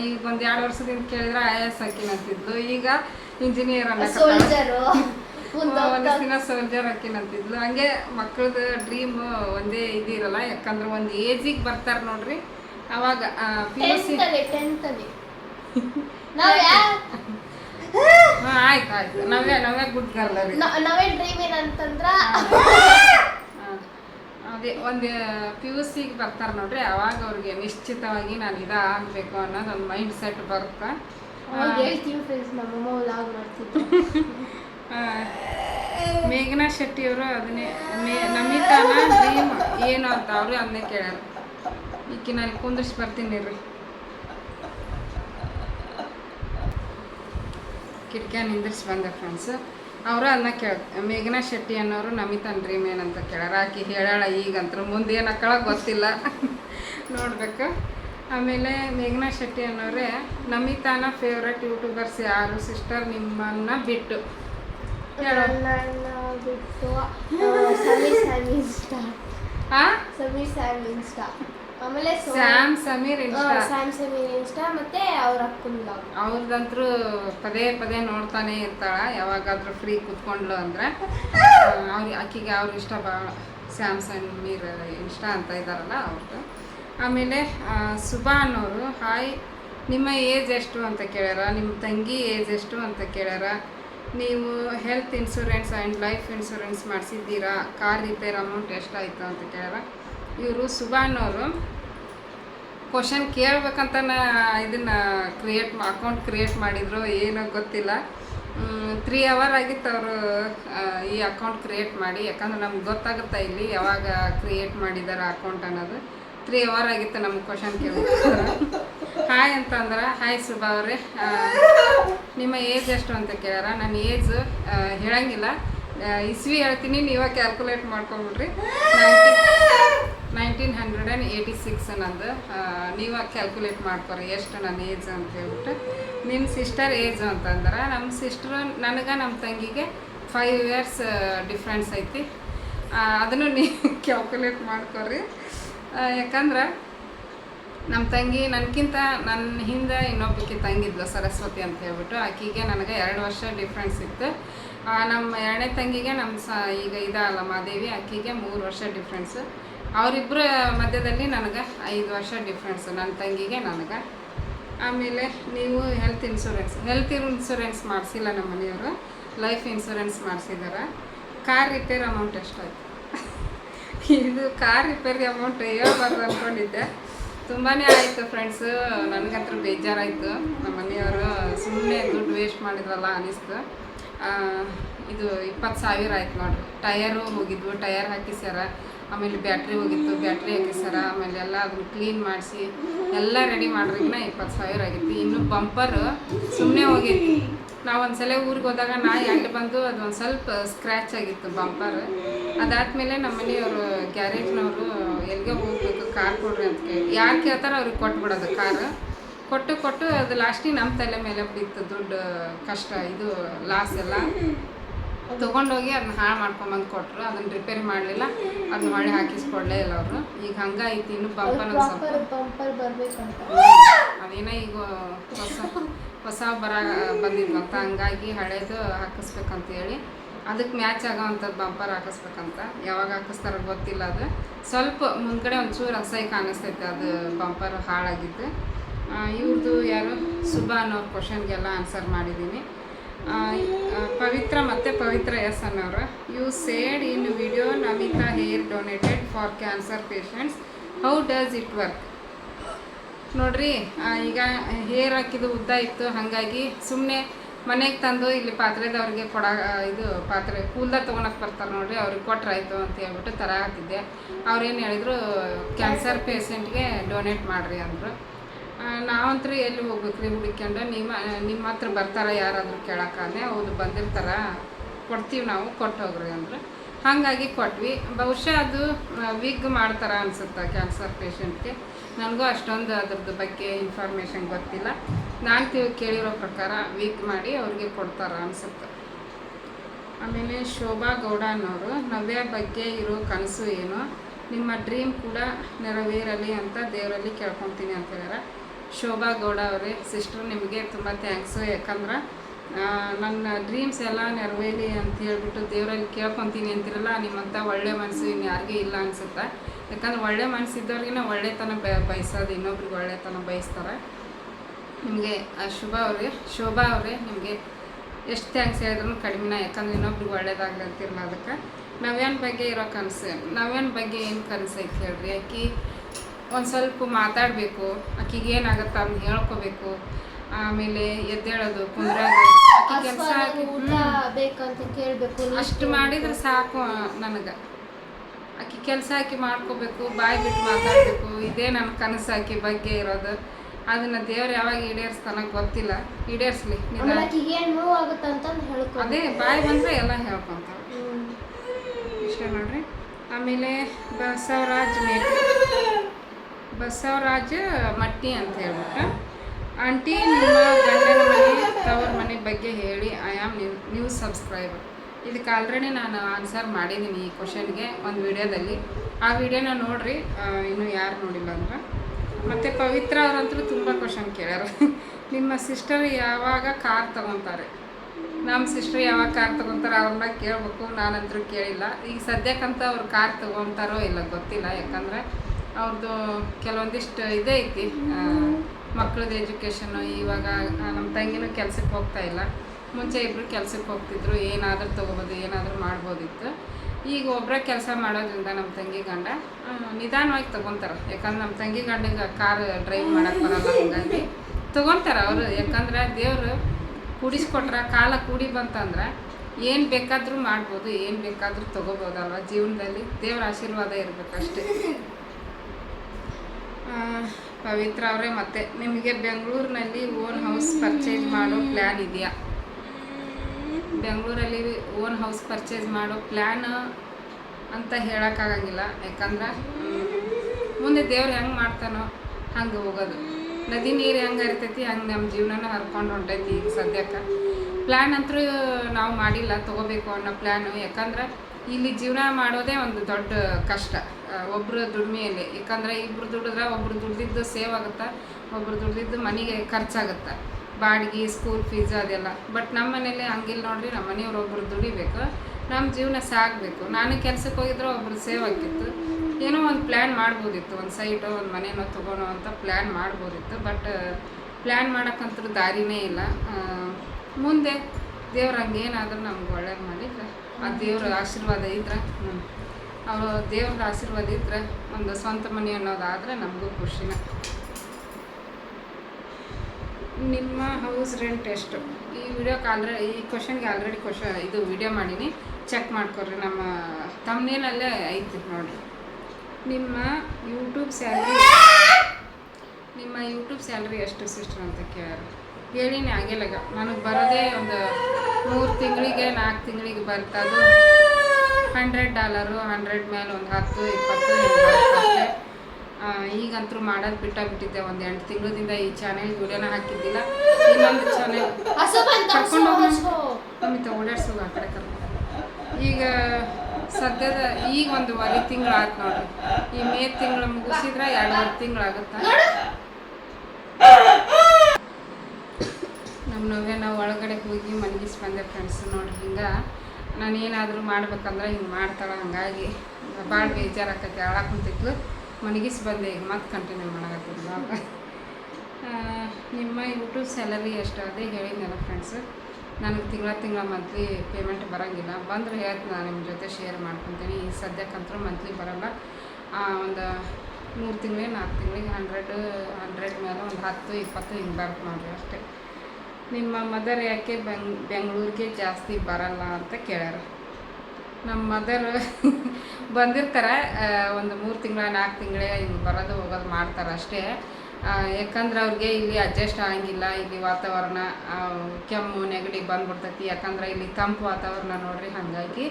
ಈಗ ಒಂದು ಎರಡು ವರ್ಷದಿಂದ ಕೇಳಿದ್ರೆ ಐ ಎಸ್ ಹಾಕಿನಂತಿದ್ಲು. ಈಗ ಇಂಜಿನಿಯರ್ ಅನ್ನ ಸೋಲ್ಜರು ಒಂದು ದಿನ ಸೋಲ್ಜರ್ ಹಾಕಿನಂತಿದ್ಲು. ಹಂಗೆ ಮಕ್ಕಳದ ಡ್ರೀಮ್ ಒಂದೇ ಇದಿರಲ್ಲ. ಯಾಕಂದ್ರೆ ಒಂದು ಏಜಿಗೆ ಬರ್ತಾರೆ ನೋಡ್ರಿ. ಅವಾಗ ಪಿ ಯು ಸಿ ಆಯ್ತು ಆಯ್ತು. ನಾವೇ ನಾವೇ ಗುಡ್ ಗರ್ಲ್ ರೀ ನಾವೇ ಡ್ರೀಮ್ ಏನಂತಂದ್ರ ಅದೇ ಒಂದು ಪಿ ಯು ಸಿಗೆ ಬರ್ತಾರೆ ನೋಡ್ರಿ ಅವಾಗ ಅವ್ರಿಗೆ ನಿಶ್ಚಿತವಾಗಿ ನಾನು ಇದಾಗಬೇಕು ಅನ್ನೋದು ಒಂದು ಮೈಂಡ್ ಸೆಟ್ ಬರುತ್ತೆ? ಹೇಳ್ತೀವಿ ಫ್ರೆಂಡ್ಸ್ ನಮ್ಮಮ್ಮ ಲಾಗ್ ಮಾಡ್ತಿದ್ರು. ಆ, ಮೇಘನಾ ಶೆಟ್ಟಿ ಅವರು ಅದನ್ನೇ ಮೇ ನಮಿತಾನ ಡ್ರೀಮ್ ಏನು ಅಂತ ಅವರು ಅದನ್ನೇ ಕೇಳ್ಯಾರ. ಈಕಿನ ಅಲ್ಲಿ ಕುಂದಿರ್ಸಿ ಬರ್ತೀನಿ ರೀ ಕಿಟಕಿಯ ನಿಂದಿರ್ಸಿ ಬಂದೆ ಫ್ರೆಂಡ್ಸ್ ಅವರು ಅದನ್ನ ಕೇಳ ಮೇಘನಾ ಶೆಟ್ಟಿ ಅನ್ನೋರು ನಮಿತಾನ್ ಡ್ರೀಮ್ ಏನಂತ ಕೇಳ್ಯಾರ ಆಕಿ ಹೇಳಾಳ ಈಗಂತ್ರ ಮುಂದೆ ಏನು ಹಾಕಳ ಗೊತ್ತಿಲ್ಲ. ನೋಡ್ಬೇಕು. ಆಮೇಲೆ ಮೇಘನಾ ಶೆಟ್ಟಿ ಅನ್ನೋರೇ ನಮಿತಾನ ಫೇವ್ರೆಟ್ ಯೂಟ್ಯೂಬರ್ಸ್ ಯಾರು? ಸಿಸ್ಟರ್ ನಿಮ್ಮನ್ನ ಬಿಟ್ಟು. ಬಿಟ್ಟು ಇನ್ಸ್ಟಾ ಆಮೇಲೆ Sam Sameer Insta. Sam Sameer Insta ಮತ್ತೆ ಅವ್ರ ಅಕ್ಕನ ಬ್ಲಾಗ್ ಅವ್ರದಂತರೂ ಪದೇ ಪದೇ ನೋಡ್ತಾನೆ ಇರ್ತಾಳ ಯಾವಾಗಾದ್ರೂ ಫ್ರೀ ಕುತ್ಕೊಂಡ್ಲು ಅಂದ್ರೆ. ಅವ್ರಿಗೆ ಆಕಿಗೆ ಅವ್ರ ಇಷ್ಟ ಭಾಳ ಸ್ಯಾಮ್ ಸಮೀರ್ ಇಷ್ಟ ಅಂತ ಇದ್ದಾರಲ್ಲ ಅವ್ರದ್ದು ಆಮೇಲೆ ಸುಭಾ ಅನ್ನೋರು ಹಾಯ್ ನಿಮ್ಮ ಏಜ್ ಎಷ್ಟು ಅಂತ ಕೇಳ್ಯಾರ? ನಿಮ್ಮ ತಂಗಿ ಏಜ್ ಎಷ್ಟು ಅಂತ ಕೇಳ್ಯಾರ? ನೀವು health insurance and life insurance ಮಾಡಿಸಿದ್ದೀರಾ? Car repair amount ಎಷ್ಟಾಯಿತು? ಅಂತ ಕೇಳ್ಯಾರ. ಇವರು ಸುಬಾ ಅವರು ಕ್ವಶನ್ ಕೇಳಬೇಕಂತ ಇದನ್ನು ಇದನ್ನ ಕ್ರಿಯೇಟ್ ಅಕೌಂಟ್ ಕ್ರಿಯೇಟ್ ಮಾಡಿದರು, ಏನೋ ಗೊತ್ತಿಲ್ಲ. ತ್ರೀ ಅವರ್ ಆಗಿತ್ತು ಅವರು ಈ ಅಕೌಂಟ್ ಕ್ರಿಯೇಟ್ ಮಾಡಿ. ಯಾಕಂದ್ರೆ ನಮ್ಗೆ ಗೊತ್ತಾಗುತ್ತಾ ಇಲ್ಲಿ ಯಾವಾಗ ಕ್ರಿಯೇಟ್ ಮಾಡಿದ್ದಾರೆ ಅಕೌಂಟ್ ಅನ್ನೋದು. ತ್ರೀ ಅವರ್ ಆಗಿತ್ತು ನಮ್ಗೆ ಕ್ವಶನ್ ಕೇಳಿದ್ರು ಹಾಯ್ ಅಂತಂದ್ರೆ ಹಾಯ್ ಸುಭಾ ಅವರೇ. ನಿಮ್ಮ ಏಜ್ ಎಷ್ಟು ಅಂತ ಕೇಳ್ಯಾರ? ನನ್ನ ಏಜ್ ಹೇಳಂಗಿಲ್ಲ. ಇಸ್ವಿ ಹೇಳ್ತೀನಿ, ನೀವೇ calculate ಮಾಡ್ಕೊಂಬಿಡ್ರಿ. Nineteen hundred and eighty six ನೀವು ಕ್ಯಾಲ್ಕುಲೇಟ್ ಮಾಡ್ಕೊರಿ, ಎಷ್ಟು ನನ್ನ ಏಜ್ ಅಂತ ಹೇಳ್ಬಿಟ್ಟು. ನಿಮ್ಮ ಸಿಸ್ಟರ್ ಏಜ್ ಅಂತಂದ್ರೆ ನಮ್ಮ ಸಿಸ್ಟ್ರು ನನಗೆ ನಮ್ಮ ತಂಗಿಗೆ ಫೈವ್ ಇಯರ್ಸ್ ಡಿಫ್ರೆನ್ಸ್ ಐತಿ. ಅದನ್ನು ನೀವು ಕ್ಯಾಲ್ಕುಲೇಟ್ ಮಾಡ್ಕೊರಿ. ಯಾಕಂದ್ರೆ ನಮ್ಮ ತಂಗಿ ನನಗಿಂತ ನನ್ನ ಹಿಂದೆ ಇನ್ನೊಬ್ಬಕ್ಕೆ ತಂಗಿದ್ಲು, ಸರಸ್ವತಿ ಅಂತ ಹೇಳ್ಬಿಟ್ಟು. ಆಕಿಗೆ ನನಗೆ ಎರಡು ವರ್ಷ ಡಿಫ್ರೆನ್ಸ್ ಇತ್ತು. ನಮ್ಮ ಎರಡನೇ ತಂಗಿಗೆ ನಮ್ಮ ಸ, ಈಗ ಇದಲ್ಲ ಮಾದೇವಿ, ಆಕಿಗೆ ಮೂರು ವರ್ಷ ಡಿಫ್ರೆನ್ಸು ಅವರಿಬ್ಬರ ಮಧ್ಯದಲ್ಲಿ ನನಗೆ ಐದು ವರ್ಷ ಡಿಫ್ರೆನ್ಸು ನನ್ನ ತಂಗಿಗೆ ನನಗೆ. ಆಮೇಲೆ ನೀವು ಹೆಲ್ತ್ ಇನ್ಶೂರೆನ್ಸ್ ಹೆಲ್ತ್ ಇನ್ಶೂರೆನ್ಸ್ ಮಾಡಿಸಿಲ್ಲ ನಮ್ಮ ಮನೆಯವರು ಲೈಫ್ ಇನ್ಶೂರೆನ್ಸ್ ಮಾಡಿಸಿದಾರೆ. ಕಾರ್ ರಿಪೇರ್ ಅಮೌಂಟ್ ಎಷ್ಟಾಯ್ತು? ಇದು ಕಾರ್ ರಿಪೇರಿ ಅಮೌಂಟ್ ಹೇಳ್ಬಾರ್ದು ಅಂದ್ಕೊಂಡಿದ್ದೆ ತುಂಬಾ ಆಯಿತು ಫ್ರೆಂಡ್ಸು ನನಗಂತೂ ಬೇಜಾರಾಯಿತು. ನಮ್ಮ ಮನೆಯವರು ಸುಮ್ಮನೆ ದುಡ್ಡು ವೇಸ್ಟ್ ಮಾಡಿದ್ರಲ್ಲ ಅನಿಸ್ತು. ಆ, ಇದು ಇಪ್ಪತ್ತು ಸಾವಿರ ಆಯ್ತು ನೋಡ್ರಿ. ಟಯರು ಹೋಗಿದ್ವು ಟಯರ್ ಹಾಕಿಸ್ಯಾರ. ಆಮೇಲೆ ಬ್ಯಾಟ್ರಿ ಹೋಗಿತ್ತು, ಬ್ಯಾಟ್ರಿ ಹಾಕಿಸ್ಯಾರ ಆಮೇಲೆ ಎಲ್ಲ ಅದನ್ನು ಕ್ಲೀನ್ ಮಾಡಿಸಿ, ಎಲ್ಲ ರೆಡಿ ಮಾಡ್ರಿಗಿನ ಇಪ್ಪತ್ತು ಸಾವಿರ ಆಗಿತ್ತು. ಇನ್ನು ಬಂಪರ್ ಸುಮ್ಮನೆ ಹೋಗಿತ್ತು ನಾವು ಒಂದ್ಸಲ ಊರಿಗೆ ಹೋದಾಗ ನಾ ಎಲ್ಲಿ ಬಂದು ಅದು ಒಂದು ಸ್ವಲ್ಪ ಸ್ಕ್ರ್ಯಾಚ್ ಆಗಿತ್ತು ಬಂಪರ್ ಅದಾದ್ಮೇಲೆ ನಮ್ಮ ಮನೆಯವರು ಗ್ಯಾರೇಜ್ನವರು, ಎಲ್ಲಿಗೆ ಹೋಗ್ಬೇಕು ಕಾರ್ ಕೊಡ್ರಿ ಅಂತ ಕೇಳಿ. ಯಾರು ಕೇಳ್ತಾರೋ ಅವ್ರಿಗೆ ಕೊಟ್ಬಿಡೋದು ಕಾರ್ ಕೊಟ್ಟು ಕೊಟ್ಟು ಅದು ಲಾಸ್ಟಿಗೆ ನಮ್ಮ ತಲೆ ಮೇಲೆ ಬಿತ್ತು ದುಡ್ಡು ಕಷ್ಟ, ಇದು ಲಾಸ್ ಎಲ್ಲ. ತೊಗೊಂಡೋಗಿ ಅದನ್ನ ಹಾಳು ಮಾಡ್ಕೊಂಬಂದು ಕೊಟ್ಟರು ಅದನ್ನ ರಿಪೇರಿ ಮಾಡಲಿಲ್ಲ ಅದನ್ನ ಹೊಳೆ ಹಾಕಿಸ್ಕೊಡ್ಲೇ ಇಲ್ಲ ಅವರು. ಈಗ ಹಂಗಾಯ್ತು ಇನ್ನು ಬಂಪರ್ ಬಂಪರ್ ಬರ್ಬೇಕಂತ. ಅದೇನೋ ಈಗ ಹೊಸ ಹೊಸ ಬರ ಬಂದಿದ್ವಂತ ಹಂಗಾಗಿ ಹಳೇದು ಹಾಕಿಸ್ಬೇಕಂತ ಹೇಳಿ ಅದಕ್ಕೆ ಮ್ಯಾಚ್ ಆಗೋವಂಥದ್ದು ಬಂಪರ್ ಹಾಕಿಸ್ಬೇಕಂತ. ಯಾವಾಗ ಹಾಕಿಸ್ತಾರೋ ಗೊತ್ತಿಲ್ಲ ಅದು. ಸ್ವಲ್ಪ ಮುಂದ್ಗಡೆ ಒಂಚೂರು ಅಸಹ್ಯ ಕಾಣಿಸ್ತೈತೆ ಅದು ಬಂಪರ್ ಹಾಳಾಗಿದ್ದು. ಇವ್ರದ್ದು ಯಾರು? ಸುಬಾ ಅನ್ನೋ ಕ್ವಶನ್ಗೆಲ್ಲ ಆನ್ಸರ್ ಮಾಡಿದ್ದೀನಿ. ಪವಿತ್ರ ಮತ್ತು ಪವಿತ್ರ ಎಸ್ ಅವರ. You said in video Namita hair donated for cancer patients how does it work ನೋಡ್ರಿ ಈಗ ಹೇರ್ ಹಾಕಿದ್ದು ಉದ್ದ ಇತ್ತು. ಹಾಗಾಗಿ ಸುಮ್ಮನೆ ಮನೆಗೆ ತಂದು ಇಲ್ಲಿ ಪಾತ್ರೆದವ್ರಿಗೆ ಕೊಡ ಇದು ಪಾತ್ರೆ ಕೂಲ್ದ ತೊಗೊಳಕ್ಕೆ ಬರ್ತಾರೆ ನೋಡ್ರಿ. ಅವ್ರಿಗೆ ಕೊಟ್ರಾಯ್ತು ಅಂತ ಹೇಳ್ಬಿಟ್ಟು ತರ ಹಾಕಿದ್ದೆ. ಅವ್ರೇನು ಹೇಳಿದ್ರು ಕ್ಯಾನ್ಸರ್ ಪೇಷಂಟ್ಗೆ ಡೊನೇಟ್ ಮಾಡಿರಿ ಅಂದರು. ನಾವಂತೂ ಎಲ್ಲಿ ಹೋಗ್ಬೇಕ್ರಿ ಹುಡುಕ್ಯಂಡು ನಿಮ್ಮ ನಿಮ್ಮ ಹತ್ರ ಬರ್ತಾರ ಯಾರಾದರೂ ಕೇಳೋಕ್ಕಾನೆ ಹೌದು ಬಂದಿರ್ತಾರ. ಕೊಡ್ತೀವಿ ನಾವು ಕೊಟ್ಟು ಹೋಗ್ರಿ ಅಂದರು. ಹಾಗಾಗಿ ಕೊಟ್ವಿ. ಬಹುಶಃ ಅದು ವಿಗ್ ಮಾಡ್ತಾರ ಅನ್ಸುತ್ತೆ ಕ್ಯಾನ್ಸರ್ ಪೇಷಂಟ್ಗೆ? ನನಗೂ ಅಷ್ಟೊಂದು ಅದ್ರದ್ದು ಬಗ್ಗೆ ಇನ್ಫಾರ್ಮೇಷನ್ ಗೊತ್ತಿಲ್ಲ. ನಾನು ತಿಳಿ, ಕೇಳಿರೋ ಪ್ರಕಾರ ವಿಗ್ ಮಾಡಿ ಅವ್ರಿಗೆ ಕೊಡ್ತಾರ ಅನ್ಸುತ್ತೆ. ಆಮೇಲೆ ಶೋಭಾ ಗೌಡ ಅನ್ನೋರು ನವ್ಯ ಬಗ್ಗೆ ಇರೋ ಕನಸು ಏನು? ನಿಮ್ಮ ಡ್ರೀಮ್ ಕೂಡ ನೆರವೇರಲಿ ಅಂತ ದೇವರಲ್ಲಿ ಕೇಳ್ಕೊತೀನಿ ಅಂತ ಹೇಳ್ಯಾರ ಶೋಭಾ ಗೌಡ ಅವರೇ ಸಿಸ್ಟರ್ ನಿಮಗೆ ತುಂಬ ಥ್ಯಾಂಕ್ಸು ಯಾಕಂದ್ರೆ ನನ್ನ ಡ್ರೀಮ್ಸ್ ಎಲ್ಲ ನೆರವೇರಿ ಅಂತ ಹೇಳ್ಬಿಟ್ಟು ದೇವರಲ್ಲಿ ಕೇಳ್ಕೊತೀನಿ ಅಂತಿರಲ್ಲ ನಿಮ್ಮಂಥ ಒಳ್ಳೆ ಮನಸ್ಸು ಇನ್ನು ಯಾರಿಗೂ ಇಲ್ಲ ಅನಿಸುತ್ತೆ? ಯಾಕಂದ್ರೆ ಒಳ್ಳೆ ಮನಸ್ಸಿದ್ದವ್ರಿಗಿನ ಒಳ್ಳೆತನ ಬ, ಬಯಸೋದು, ಇನ್ನೊಬ್ರಿಗೆ ಒಳ್ಳೆತನ ಬಯಸ್ತಾರೆ. ನಿಮಗೆ ಶುಭ ಅವರೇ, ಶೋಭಾ ಅವರೇ, ನಿಮಗೆ ಎಷ್ಟು ಥ್ಯಾಂಕ್ಸ್ ಹೇಳಿದ್ರು ಕಡಿಮೆನ, ಯಾಕಂದ್ರೆ ಇನ್ನೊಬ್ರಿಗೆ ಒಳ್ಳೇದಾಗಲಿ ಅಂತಿರಲ್ಲ ಅದಕ್ಕೆ. ನವ್ಯಾನ್ ಬಗ್ಗೆ ಇರೋ ಕನಸು, ನವ್ಯಾನ್ ಬಗ್ಗೆ ಏನು ಕನಸು ಹೇಳ್ರಿ? ಆಕಿ ಒಂದು ಸ್ವಲ್ಪ ಮಾತಾಡಬೇಕು ಆಕಿಗೆ ಏನಾಗುತ್ತೆ ಅಂತ ಹೇಳ್ಕೋಬೇಕು. ಆಮೇಲೆ ಎದ್ದೇಳೋದು ಕುಂದ್ರಾಗ ಆಕಿ ಕೆಲಸ ಬೇಕಂತ ಕೇಳಬೇಕು ಅಷ್ಟು ಮಾಡಿದ್ರೆ ಸಾಕು ನನಗೆ. ಆಕಿ ಕೆಲಸ ಹಾಕಿ ಮಾಡ್ಕೋಬೇಕು ಬಾಯಿ ಬಿಟ್ಟು ಮಾತಾಡಬೇಕು. ಇದೇ ನನ್ನ ಕನಸು ಆಕಿ ಬಗ್ಗೆ ಇರೋದು. ಅದನ್ನ ದೇವ್ರು ಯಾವಾಗ ಈಡೇರಿಸ್ತಾನ ಗೊತ್ತಿಲ್ಲ. ಈಡೇರಿಸ್ಲಿ ಅದೇ ಬಾಯಿ ಬಂದರೆ ಎಲ್ಲ ಹೇಳ್ಕೊಂತ. ಇಷ್ಟೇ ಇಷ್ಟ ನೋಡ್ರಿ ಆಮೇಲೆ ಬಸವರಾಜ್ ಮೇಟಿ ಬಸವರಾಜ್ ಮಟ್ಟಿ ಅಂತ ಹೇಳ್ಬಿಟ್ಟು ಆಂಟಿ, ನಿಮ್ಮ ಗಂಡನ ಮನೆ, ತವ್ರ ಮನೆ ಬಗ್ಗೆ ಹೇಳಿ ಐ ಆಮ್ ನ್ಯೂ ಸಬ್ಸ್ಕ್ರೈಬರ್ ಇದಕ್ಕೆ ಆಲ್ರೆಡಿ ನಾನು ಆನ್ಸರ್ ಮಾಡಿದ್ದೀನಿ ಈ ಕ್ವಶನ್ಗೆ ಒಂದು ವಿಡಿಯೋದಲ್ಲಿ. ಆ ವಿಡಿಯೋನ ನೋಡ್ರಿ ಇನ್ನೂ ಯಾರು ನೋಡಿಲ್ಲ ಅಂದ್ರೆ. ಮತ್ತು ಪವಿತ್ರ ಅವರಂತೂ ತುಂಬ ಕ್ವಶನ್ ಕೇಳ್ಯಾರ. ನಿಮ್ಮ ಸಿಸ್ಟರ್ ಯಾವಾಗ ಕಾರ್ ತಗೊತಾರೆ? ನಮ್ಮ ಸಿಸ್ಟರ್ ಯಾವಾಗ ಕಾರ್ ತಗೊತಾರೆ ಅವ್ರನ್ನ ಕೇಳಬೇಕು ನಾನಂತರೂ ಕೇಳಿಲ್ಲ. ಈಗ ಸದ್ಯಕ್ಕಂತ ಅವ್ರು ಕಾರ್ ತಗೊತಾರೋ ಇಲ್ಲ ಗೊತ್ತಿಲ್ಲ. ಯಾಕಂದ್ರೆ ಅವ್ರದ್ದು ಕೆಲವೊಂದಿಷ್ಟು ಇದೇ ಐತಿ. ಮಕ್ಕಳದ್ದು ಎಜುಕೇಷನ್ನು ಇವಾಗ ನಮ್ಮ ತಂಗಿನೂ ಕೆಲ್ಸಕ್ಕೆ ಹೋಗ್ತಾ ಇಲ್ಲ. ಮುಂಚೆ ಇಬ್ಬರು ಕೆಲ್ಸಕ್ಕೆ ಹೋಗ್ತಿದ್ರು, ಏನಾದರೂ ತೊಗೋಬೋದು, ಏನಾದರೂ ಮಾಡ್ಬೋದಿತ್ತು. ಈಗ ಒಬ್ಬರೇ ಕೆಲಸ ಮಾಡೋದ್ರಿಂದ ನಮ್ಮ ತಂಗಿ ಗಂಡ ನಿಧಾನವಾಗಿ ತೊಗೊತಾರೆ. ಯಾಕಂದ್ರೆ ನಮ್ಮ ತಂಗಿ ಗಂಡಗೆ ಕಾರ್ ಡ್ರೈವ್ ಮಾಡೋಕ್ಕೆ ಬರಲ್ಲ ಹಂಗಾಗಿ. ತೊಗೊತಾರೆ ಅವರು, ಯಾಕಂದ್ರೆ ದೇವರು ಕೂಡಿಸ್ಕೊಟ್ರೆ, ಕಾಲ ಕೂಡಿ ಬಂತಂದ್ರೆ ಏನು ಬೇಕಾದರೂ ಮಾಡ್ಬೋದು, ಏನು ಬೇಕಾದರೂ ತೊಗೋಬೋದಲ್ವ ಜೀವನದಲ್ಲಿ. ದೇವ್ರ ಆಶೀರ್ವಾದ ಇರಬೇಕಷ್ಟೇ. ಪವಿತ್ರ ಅವರೇ ಮತ್ತೆ. ನಿಮಗೆ ಬೆಂಗಳೂರಿನಲ್ಲಿ ಓನ್ ಹೌಸ್ ಪರ್ಚೇಸ್ ಮಾಡೋ ಪ್ಲ್ಯಾನ್ ಇದೆಯಾ? ಬೆಂಗಳೂರಲ್ಲಿ ಓನ್ ಹೌಸ್ ಪರ್ಚೇಸ್ ಮಾಡೋ ಪ್ಲ್ಯಾನ್ ಅಂತ ಹೇಳೋಕ್ಕಾಗಂಗಿಲ್ಲ. ಯಾಕಂದ್ರೆ ಮುಂದೆ ದೇವ್ರು ಹೆಂಗೆ ಮಾಡ್ತಾನೋ ಹಂಗೆ ಹೋಗೋದು. ನದಿ ನೀರು ಹೆಂಗೆ ಇರ್ತೈತಿ ಹಂಗೆ ನಮ್ಮ ಜೀವನನ ಹರ್ಕೊಂಡು ಹೊಂಟೈತಿ ಈಗ ಸದ್ಯಕ್ಕೆ. ಪ್ಲ್ಯಾನ್ ಅಂತೂ ನಾವು ಮಾಡಿಲ್ಲ, ತೊಗೋಬೇಕು ಅನ್ನೋ ಪ್ಲ್ಯಾನು ಯಾಕಂದ್ರೆ ಇಲ್ಲಿ ಜೀವನ ಮಾಡೋದೇ ಒಂದು ದೊಡ್ಡ ಕಷ್ಟ. ಒಬ್ಬರು ದುಡಿಮೆಯಲ್ಲಿ. ಯಾಕಂದ್ರೆ ಇಬ್ರು ದುಡಿದ್ರೆ ಒಬ್ರು ದುಡ್ದಿದ್ದು ಸೇವ್ ಆಗುತ್ತೆ, ಒಬ್ರು ದುಡ್ದಿದ್ದು ಮನೆಗೆ ಖರ್ಚಾಗುತ್ತೆ. ಬಾಡಿಗೆ ಸ್ಕೂಲ್ ಫೀಸ್ ಅದೆಲ್ಲ. ಬಟ್ ನಮ್ಮ ಮನೇಲಿ ಹಂಗಿಲ್ಲ ನೋಡ್ರಿ, ನಮ್ಮ ಮನೆಯವ್ರು ಒಬ್ರು ದುಡಿಬೇಕು, ನಮ್ಮ ಜೀವನ ಸಾಗಬೇಕು. ನಾನು ಕೆಲಸಕ್ಕೆ ಹೋಗಿದ್ರೆ ಒಬ್ರು ಸೇವ್ ಆಗಿತ್ತು ಏನೋ ಒಂದು ಪ್ಲ್ಯಾನ್ ಮಾಡ್ಬೋದಿತ್ತು. ಒಂದು ಸೈಟು ಒಂದು ಮನೇನೋ ತೊಗೊಳೋ ಅಂತ ಪ್ಲ್ಯಾನ್ ಮಾಡ್ಬೋದಿತ್ತು. ಬಟ್ ಪ್ಲ್ಯಾನ್ ಮಾಡೋಕ್ಕಂತೂ ದಾರಿನೇ ಇಲ್ಲ. ಮುಂದೆ ದೇವ್ರು ಹಂಗೇನಾದ್ರೂ ನಮ್ಗೆ ಒಳ್ಳೇದು ಮಾಡಿದ್ರೆ ಆ ದೇವ್ರ ಆಶೀರ್ವಾದ ಇದ್ರೆ ಅವರು ದೇವ್ರದ ಆಶೀರ್ವಾದ ಇದ್ರೆ, ಒಂದು ಸ್ವಂತ ಮನೆ ಅನ್ನೋದಾದರೆ ನಮಗೂ ಖುಷಿನೇ. ನಿಮ್ಮ ಹೌಸ್ ರೆಂಟ್ ಎಷ್ಟು? ಈ ವಿಡಿಯೋಕ್ಕೆ ಆಲ್ರೆ ಈ ಕ್ವಶನ್ಗೆ ಆಲ್ರೆಡಿ ಕ್ವಶನ್ ಇದು ವಿಡಿಯೋ ಮಾಡೀನಿ. ಚೆಕ್ ಮಾಡ್ಕೊಡ್ರಿ, ನಮ್ಮ ತಮ್ಮನೇಲಲ್ಲೇ ಐತಿ ನೋಡಿರಿ ನಿಮ್ಮ ಯೂಟ್ಯೂಬ್ ಸ್ಯಾಲ್ರಿ ನಿಮ್ಮ ಯೂಟ್ಯೂಬ್ ಸ್ಯಾಲ್ರಿ ಎಷ್ಟು ಸಿಸ್ಟರ್ ಅಂತ ಕೇಳಿ ಹೇಳಿನಿ ಆಗಿಲ್ಲ ನನಗೆ ಬರೋದೇ ಒಂದು ಮೂರು ತಿಂಗಳಿಗೆ ನಾಲ್ಕು ತಿಂಗಳಿಗೆ ಬರ್ತದು. ಹಂಡ್ರೆಡ್ ಡಾಲರು ಹಂಡ್ರೆಡ್ ಮೇಲೆ ಒಂದು ಹತ್ತು ಇಪ್ಪತ್ತು ಈಗಂತೂ ಮಾಡೋದು ಬಿಟ್ಟ ಬಿಟ್ಟಿದ್ದೆ ಒಂದು ಎಂಟು ತಿಂಗಳಿಂದ ಈ ಚಾನೆಲ್ ವಿಡಿಯೋನ ಹಾಕಿದ್ದಿಲ್ಲ. ಇನ್ನೊಂದು ಚಾನೆಲ್ ಕರ್ಕೊಂಡು ಓಡಾಡ್ಸೋದು ಆ ಕಡೆ ಕರ್ಕೊಂಡು ಈಗ ಸದ್ಯದ ಈಗ ಒಂದು ವರೆ ತಿಂಗಳು ಆಯ್ತು ನೋಡ್ರಿ. ಈ ಮೇ ತಿಂಗಳು ಮುಗಿಸಿದ್ರೆ ಎರಡೂವರೆ ತಿಂಗಳಾಗುತ್ತಾ? ನವ್ಯ ನಾವು ಒಳಗಡೆ ಹೋಗಿ ಮನಗಿಸಿ ಬಂದೆ ಫ್ರೆಂಡ್ಸ್ ನೋಡ್ರಿ ಹಿಂಗೆ ನಾನು ಏನಾದರೂ ಮಾಡ್ಬೇಕಂದ್ರೆ ಹಿಂಗೆ ಮಾಡ್ತಾಳೆ ಹಂಗಾಗಿ ಭಾಳ ಬೇಜಾರಾಕೈತಿ ಅಳಕ್ಕೆ ಕುಂತಿತ್ತು ಮನಗಿಸಿ ಬಂದೆ. ಈಗ ಮತ್ತೆ ಕಂಟಿನ್ಯೂ ಮಾಡಕತ್ತಿದ್ಲು ಅವಾಗ ನಿಮ್ಮ ಯೂಟ್ಯೂಬ್ ಸ್ಯಾಲರಿ ಎಷ್ಟು? ಅದೇ ಹೇಳಿದ್ನಲ್ಲ ಫ್ರೆಂಡ್ಸ್ ನನಗೆ ತಿಂಗಳ ತಿಂಗಳ ಮಂತ್ಲಿ ಪೇಮೆಂಟ್ ಬರೋಂಗಿಲ್ಲ. ಬಂದ್ರೆ ಹೇಳ್ತೀನಿ ನಾನು ನಿಮ್ಮ ಜೊತೆ ಶೇರ್ ಮಾಡ್ಕೊತೀನಿ. ಈ ಸದ್ಯಕ್ಕಂತೂ ಮಂತ್ಲಿ ಬರೋಲ್ಲ. ಒಂದು ಮೂರು ತಿಂಗಳಿಗೆ ನಾಲ್ಕು ತಿಂಗಳಿಗೆ ಹಂಡ್ರೆಡ್ ಹಂಡ್ರೆಡ್ ಮೇಲೆ ಒಂದು ಹತ್ತು, ಇಪ್ಪತ್ತು ಹಿಂಗೆ ಬರುತ್ತೆ ನೋಡಿರಿ ಅಷ್ಟೇ. ನಿಮ್ಮ ಮದರ್ ಯಾಕೆ ಬೆಂಗ್, ಬೆಂಗಳೂರಿಗೆ ಜಾಸ್ತಿ ಬರಲ್ಲ ಅಂತ ಕೇಳ್ಯಾರ. ನಮ್ಮ ಮದರ್ ಬಂದಿರ್ತಾರೆ ಒಂದು ಮೂರು ತಿಂಗಳ ನಾಲ್ಕು ತಿಂಗಳೇ ಇಲ್ಲಿ ಬರೋದು ಹೋಗೋದು ಮಾಡ್ತಾರೆ ಅಷ್ಟೇ. ಯಾಕಂದ್ರೆ ಅವ್ರಿಗೆ ಇಲ್ಲಿ ಅಡ್ಜಸ್ಟ್ ಆಗಂಗಿಲ್ಲ, ಇಲ್ಲಿ ವಾತಾವರಣ ಕೆಮ್ಮು, ನೆಗಡಿ ಬಂದ್ಬಿಡ್ತೈತಿ. ಯಾಕಂದ್ರೆ ಇಲ್ಲಿ ತಂಪು ವಾತಾವರಣ ನೋಡ್ರಿ, ಹಾಗಾಗಿ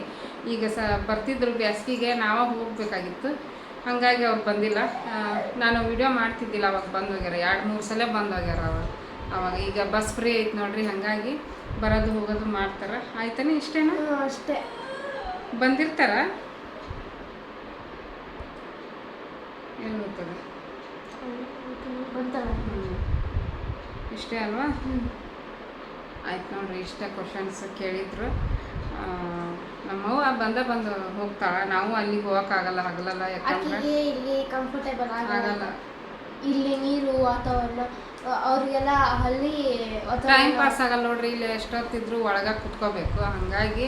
ಈಗ ಸ, ಬರ್ತಿದ್ರು ಬೇಸಿಗೆಗೆ ನಾವೇ ಹೋಗಬೇಕಾಗಿತ್ತು. ಹಾಗಾಗಿ ಅವ್ರು ಬಂದಿಲ್ಲ. ನಾನು ವಿಡಿಯೋ ಮಾಡ್ತಿದ್ದಿಲ್ಲ, ಅವಾಗ ಬಂದೋಗ್ಯಾರ ಎರಡು ಮೂರು ಸಲ ಬಂದು ಹೋಗ್ಯಾರ ಅವಾಗ ಈಗ ಬಸ್ ಫ್ರೀ ಐತೆ ನೋಡ್ರಿ ಹಾಗಾಗಿ ಬರೋದು ಹೋಗೋದು ಮಾಡ್ತಾರೆ. ಆಯ್ತಾನೆ ಇಷ್ಟೇನಾ? ಅಷ್ಟೇ. ಬಂದಿರ್ತಾರ? ಏನು ಗೊತ್ತದ? ಇಷ್ಟೇ ಅಲ್ವಾ? ಆಯ್ತು ನೋಡ್ರಿ ಇಷ್ಟೇ ಕ್ವಶನ್ಸ್ ಕೇಳಿದ್ರು. ನಮ್ಮವ್ವ ಬಂದ ಬಂದು ಹೋಗ್ತಾಳ. ನಾವು ಅಲ್ಲಿಗೆ ಹೋಗೋಕ್ಕಾಗಲ್ಲ ಹಗಲಲ್ಲ ಯಾಕಂದ್ರೆ ಇಲ್ಲಿ ಕಂಫರ್ಟೇಬಲ್ ಆಗಲ್ಲ. ಆಗಲ್ಲ. ಇಲ್ಲಿ ನೀರು ವಾತಾವರಣ ಅವ್ರಿಗೆಲ್ಲ ಅಲ್ಲಿ ಟೈಮ್ ಪಾಸ್ ಆಗಲ್ಲ ನೋಡ್ರಿ, ಇಲ್ಲಿ ಎಷ್ಟೊತ್ತಿದ್ರು ಒಳಗೆ ಕುತ್ಕೋಬೇಕು. ಹಾಗಾಗಿ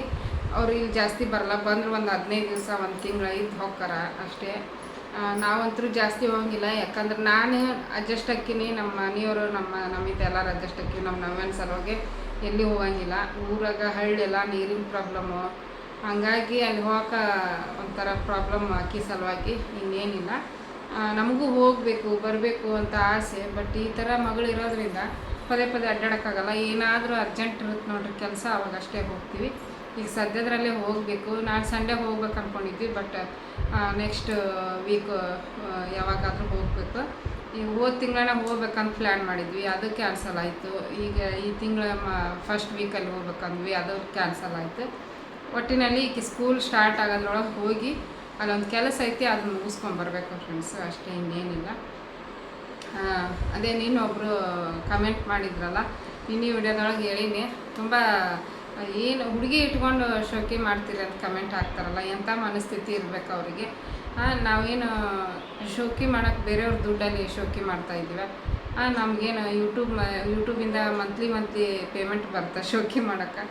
ಅವ್ರು ಇಲ್ಲಿ ಜಾಸ್ತಿ ಬರಲ್ಲ. ಬಂದ್ರೆ ಒಂದು ಹದಿನೈದು ದಿವಸ, ಒಂದು ತಿಂಗಳು ಐದು ಹೋಗ್ತಾರ ಅಷ್ಟೇ. ನಾವಂತೂ ಜಾಸ್ತಿ ಹೋಗಂಗಿಲ್ಲ. ಯಾಕಂದ್ರೆ ನಾನು ಅಡ್ಜಸ್ಟ್ ಹಾಕಿನಿ ನಮ್ಮ ಮನೆಯವರು, ನಮ್ಮ, ನಮ್ಮಿಂದ ಎಲ್ಲರೂ ಅಡ್ಜಸ್ಟ್ ಹಾಕಿವಿ ನಮ್ಮ ನವ್ಯನ ಸಲುವಾಗಿ ಎಲ್ಲಿ ಹೋಗಂಗಿಲ್ಲ. ಊರಾಗ ಹಳ್ಳಿ ಎಲ್ಲ ನೀರಿನ ಪ್ರಾಬ್ಲಮ್ಮು ಹಾಗಾಗಿ ಅಲ್ಲಿ ಹೋಗಕ್ಕೆ ಒಂಥರ ಪ್ರಾಬ್ಲಮ್ ಹಾಕಿ ಸಲುವಾಗಿ ಇನ್ನೇನಿಲ್ಲ. ನಮಗೂ ಹೋಗಬೇಕು, ಬರಬೇಕು ಅಂತ ಆಸೆ ಬಟ್ ಈ ಥರ ಮಗಳು ಇರೋದ್ರಿಂದ ಪದೇ ಪದೇ ಅಡ್ಡಾಡೋಕ್ಕಾಗಲ್ಲ. ಏನಾದರೂ ಅರ್ಜೆಂಟ್ ಇರುತ್ತೆ ನೋಡ್ರಿ, ಕೆಲಸ ಅವಾಗ ಅಷ್ಟೇ ಹೋಗ್ತೀವಿ. ಈಗ ಸದ್ಯದರಲ್ಲೇ ಹೋಗಬೇಕು. ನಾಳೆ ಸಂಡೇ ಹೋಗ್ಬೇಕು ಅಂದ್ಕೊಂಡಿದ್ವಿ ಬಟ್ ನೆಕ್ಸ್ಟ್ ವೀಕ್ ಯಾವಾಗಾದರೂ ಹೋಗಬೇಕು. ಈ ಹೋದ ತಿಂಗಳನ್ನ ಹೋಗ್ಬೇಕಂತ ಪ್ಲ್ಯಾನ್ ಮಾಡಿದ್ವಿ. ಅದು ಕ್ಯಾನ್ಸಲ್ ಆಯಿತು. ಈಗ ಈ ತಿಂಗಳ ಫಸ್ಟ್ ವೀಕಲ್ಲಿ ಹೋಗ್ಬೇಕಂದ್ವಿ. ಅದು ಕ್ಯಾನ್ಸಲ್ ಆಯಿತು. ಒಟ್ಟಿನಲ್ಲಿ ಈಗ ಸ್ಕೂಲ್ ಸ್ಟಾರ್ಟ್ ಆಗೋದ್ರೊಳಗೆ ಹೋಗಿ ಅಲ್ಲೊಂದು ಕೆಲಸ ಐತಿ ಮುಗಿಸ್ಕೊಂಡು ಮುಗಿಸ್ಕೊಂಬರ್ಬೇಕು ಫ್ರೆಂಡ್ಸು ಅಷ್ಟೇ ಇನ್ನೇನಿಲ್ಲ. ಅದೇ ನೀನು ಒಬ್ಬರು ಕಮೆಂಟ್ ಮಾಡಿದ್ರಲ್ಲ ನಿನ್ನೆ ವಿಡಿಯೋದೊಳಗೆ ಹೇಳೀನಿ. ತುಂಬ, ಏನು ಹುಡುಗಿ ಇಟ್ಕೊಂಡು ಶೋಕಿ ಮಾಡ್ತೀರಿ ಅಂತ ಕಮೆಂಟ್ ಹಾಕ್ತಾರಲ್ಲ ಎಂಥ ಮನಸ್ಥಿತಿ ಇರಬೇಕು ಅವರಿಗೆ? ನಾವೇನು ಶೋಕಿ ಮಾಡೋಕ್ಕೆ ಬೇರೆಯವ್ರ ದುಡ್ಡಲ್ಲಿ ಶೋಕಿ ಮಾಡ್ತಾ ಇದ್ದೀವಿ? ನಮಗೇನು ಯೂಟ್ಯೂಬ್ ಯೂಟ್ಯೂಬಿಂದ ಮಂತ್ಲಿ ಮಂತ್ಲಿ ಪೇಮೆಂಟ್ ಬರುತ್ತೆ ಶೋಕಿ ಮಾಡೋಕ್ಕೆ?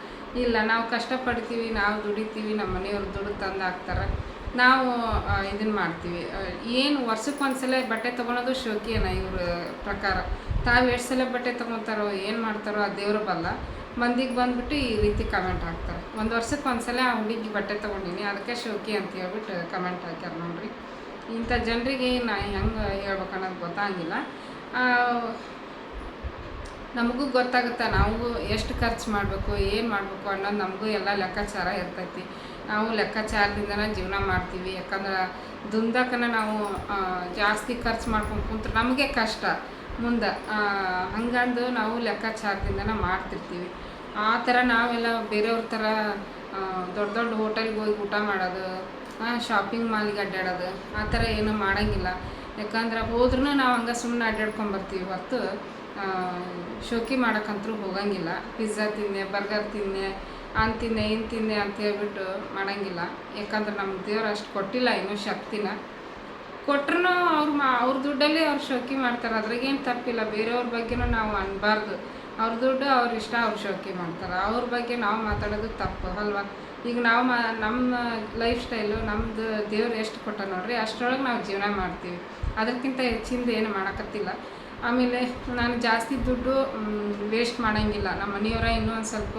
ಇಲ್ಲ, ನಾವು ಕಷ್ಟಪಡ್ತೀವಿ, ನಾವು ದುಡಿತೀವಿ ನಮ್ಮ ಮನೆಯವ್ರು ದುಡ್ಡು ತಂದು ಹಾಕ್ತಾರೆ ನಾವು ಇದನ್ನು ಮಾಡ್ತೀವಿ. ಏನು ವರ್ಷಕ್ಕೆ ಒಂದ್ಸಲ ಬಟ್ಟೆ ತೊಗೊಳೋದು ಶೋಕಿಯನ ಇವ್ರ ಪ್ರಕಾರ. ತಾವು ಎಷ್ಟು ಸಲ ಬಟ್ಟೆ ತೊಗೊತಾರೋ, ಏನು ಮಾಡ್ತಾರೋ ಆ ದೇವರು ಬಲ್ಲ. ಮಂದಿಗೆ ಬಂದ್ಬಿಟ್ಟು ಈ ರೀತಿ ಕಮೆಂಟ್ ಹಾಕ್ತಾರೆ. ಒಂದು ವರ್ಷಕ್ಕೆ ಒಂದ್ಸಲ ಆ ಹುಡುಗಿ ಬಟ್ಟೆ ತೊಗೊಂಡಿನಿ, ಅದಕ್ಕೆ ಶೋಕಿ ಅಂತ ಹೇಳ್ಬಿಟ್ಟು ಕಮೆಂಟ್ ಹಾಕ್ಯಾರ ನೋಡ್ರಿ. ಇಂಥ ಜನರಿಗೆ ನಾ ಹೆಂಗೆ ಹೇಳ್ಬೇಕು ಅನ್ನೋದು ಗೊತ್ತಾಗಿಲ್ಲ. ನಮಗೂ ಗೊತ್ತಾಗುತ್ತೆ ನಾವು ಎಷ್ಟು ಖರ್ಚು ಮಾಡಬೇಕು, ಏನು ಮಾಡಬೇಕು ಅನ್ನೋದು ನಮಗೂ ಎಲ್ಲ ಲೆಕ್ಕಾಚಾರ ಇರ್ತೈತಿ. ನಾವು ಲೆಕ್ಕಾಚಾರದಿಂದನೇ ಜೀವನ ಮಾಡ್ತೀವಿ. ಯಾಕಂದ್ರೆ ದುಂದಕನ ನಾವು ಜಾಸ್ತಿ ಖರ್ಚು ಮಾಡ್ಕೊಂಡು ಕುಂತ್ರೆ ನಮಗೆ ಕಷ್ಟ. ಮುಂದೆ ಹಂಗಂದು ನಾವು ಲೆಕ್ಕಾಚಾರದಿಂದನೇ ಮಾಡ್ತಿರ್ತೀವಿ. ಆ ಥರ ನಾವೆಲ್ಲ ಬೇರೆಯವ್ರ ಥರ ದೊಡ್ಡ ದೊಡ್ಡ ಹೋಟೆಲ್ಗೆ ಹೋಗಿ ಊಟ ಮಾಡೋದು ಶಾಪಿಂಗ್ ಮಾಲಿಗೆ ಅಡ್ಡಾಡೋದು, ಆ ಥರ ಏನು ಮಾಡೋಂಗಿಲ್ಲ. ಯಾಕಂದ್ರೆ ಹೋದ್ರೂ ನಾವು ಹಂಗೆ ಸುಮ್ಮನೆ ಅಡ್ಡಾಡ್ಕೊಂಬರ್ತೀವಿ ಬರ್ತೀವಿ. ಹೊತ್ತು ಶೋಕಿ ಮಾಡೋಕ್ಕಂತರೂ ಹೋಗಂಗಿಲ್ಲ. ಪಿಜ್ಜಾ ತಿನ್ನೆ, ಬರ್ಗರ್ ತಿನ್ನೆ ಅನ್ ತಿನ್ನೆ ತಿನ್ನೆ ಅಂತ ಹೇಳ್ಬಿಟ್ಟು ಮಾಡಂಗಿಲ್ಲ. ಯಾಕಂದ್ರೆ ನಮ್ಗೆ ದೇವ್ರು ಅಷ್ಟು ಕೊಟ್ಟಿಲ್ಲ, ಇನ್ನೂ ಶಕ್ತಿನ. ಕೊಟ್ರು ಅವ್ರು ಮಾ, ಅವ್ರ ದುಡ್ಡಲ್ಲಿ ಅವ್ರು ಶೋಕಿ ಮಾಡ್ತಾರೆ. ಅದ್ರಾಗೇನು ತಪ್ಪಿಲ್ಲ. ಬೇರೆಯವ್ರ ಬಗ್ಗೆನೂ ನಾವು ಅನ್ಬಾರ್ದು. ಅವ್ರ ದುಡ್ಡು ಅವ್ರ ಇಷ್ಟ, ಅವ್ರು ಶೋಕಿ ಮಾಡ್ತಾರೆ. ಅವ್ರ ಬಗ್ಗೆ ನಾವು ಮಾತಾಡೋದು ತಪ್ಪು, ಅಲ್ವಾ? ಈಗ ನಾವು ಮಾ ನಮ್ಮ ಲೈಫ್ ಸ್ಟೈಲು ನಮ್ಮದು ದೇವ್ರು ಎಷ್ಟು ಕೊಟ್ಟ ನೋಡ್ರಿ, ಅಷ್ಟರೊಳಗೆ ನಾವು ಜೀವನ ಮಾಡ್ತೀವಿ. ಅದಕ್ಕಿಂತ ಹೆಚ್ಚಿಂದ ಏನು ಮಾಡೋಕತ್ತಿಲ್ಲ. ಆಮೇಲೆ ನಾನು ಜಾಸ್ತಿ ದುಡ್ಡು ವೇಸ್ಟ್ ಮಾಡೋಂಗಿಲ್ಲ. ನಮ್ಮ ಮನೆಯವರ ಇನ್ನೂ ಒಂದು ಸ್ವಲ್ಪ